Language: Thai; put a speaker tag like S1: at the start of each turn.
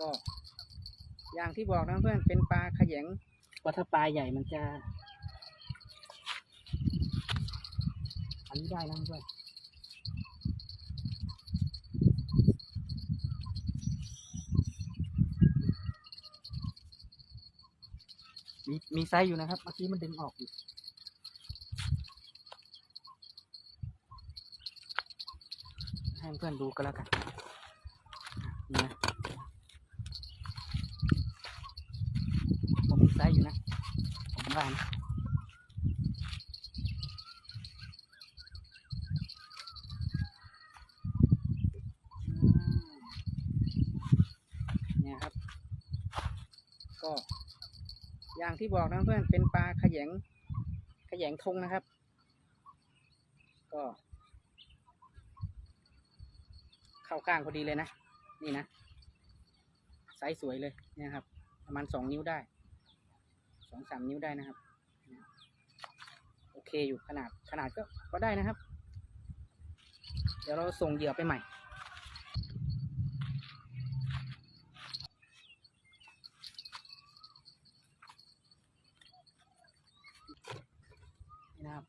S1: ก็ อย่างที่บอกนะเพื่อนเป็นปลาขยงว่าถ้าปลาใหญ่มันจะอันนี้ได้นะเพื่อนมีมีไซส์อยู่นะครับ เมื่อกี้มันดึงออกอยู่ให้เพื่อนดูก็แล้วกันนี่นะผมมี ไซส์อยู่นะ ผมว่านะเนี่ยครับ ก็ อย่างที่บอกนะเพื่อนเป็นปลาขยงขยงทงนะครับ ก็เข้าข้างพอดีเลยนะ นี่นะ ไซส์สวยเลยเนี่ยครับ ประมาณสองนิ้วได้ สองสามนิ้วได้นะครับ โอเคอยู่ขนาดขนาดก็ก็ได้นะครับ เดี๋ยวเราส่งเหยื่อไปใหม่นะครับ